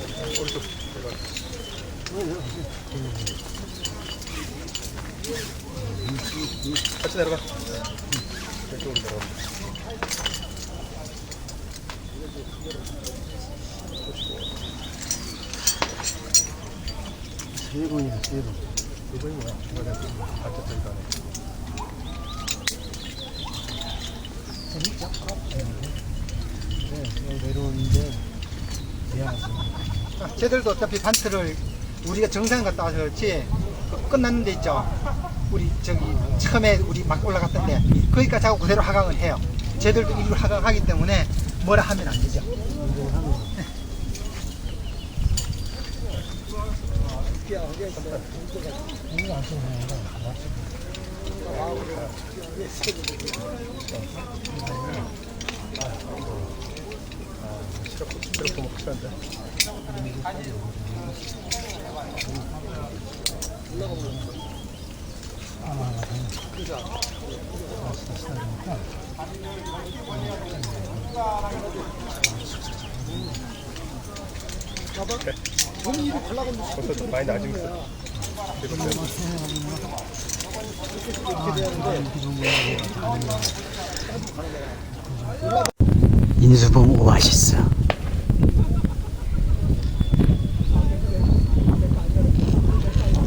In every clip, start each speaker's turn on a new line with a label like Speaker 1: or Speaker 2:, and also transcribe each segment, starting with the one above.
Speaker 1: 오른쪽 제발. 같이 내려가. 왼쪽으로 내려가. 세 번이야, 세 번. 세 번이 뭐야? 이거 내가 앉았다니까.
Speaker 2: 재밌죠? 네, 내려오는데. 미안하습니다 쟤들도 어차피 반트를 우리가 정상 갔다 와서 그렇지 그 끝났는 데 있죠. 우리 저기 처음에 우리 막 올라갔던데 거기까지 하고 그대로 하강을 해요. 쟤들도 이걸 하강하기 때문에 뭐라 하면 안 되죠.
Speaker 1: 먹고 싶은데. 벌써 좀 많이 낮은 거.
Speaker 3: 인수봉 오아시스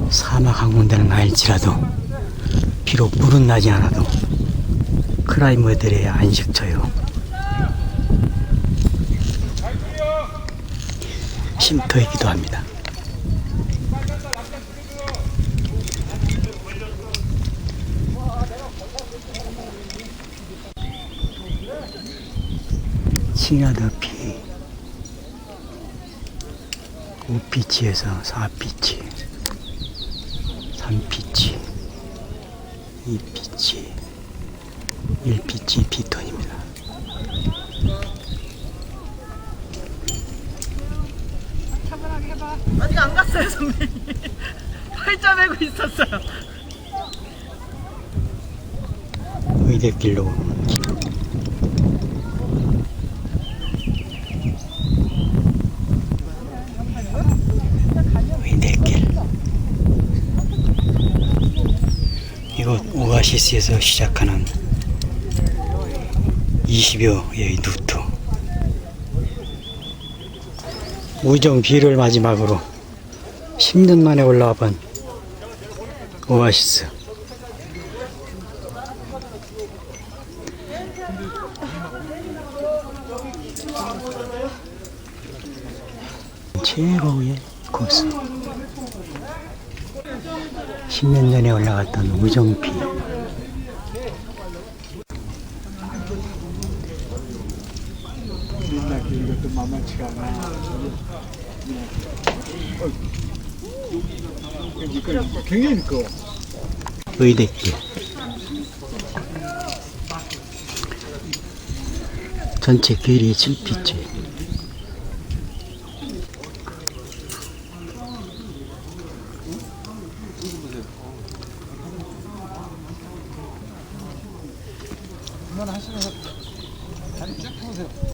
Speaker 3: 사막 항공대는 아닐지라도 비록 물은 나지 않아도 크라이머들의 안식처요. 쉼터이기도 합니다. 칭하더피. 5피치에서 4피치 3피치 2피치 1피치 피톤입니다
Speaker 4: 아직 안 갔어요, 선배님. 팔자 메고 있었어요.
Speaker 3: 의대길로 오는 이곳 오아시스에서 시작하는 20여의 루트 우정 비를 마지막으로 10년 만에 올라와 본 오아시스. 최고의 코스 10년 전에 올라갔던 우정피
Speaker 2: 이것도 만만치가 않아. 굉장히 미끄러워.
Speaker 3: 의대길 전체 길이 7피치
Speaker 2: 그만 하시면서 다리 쭉 펴세요.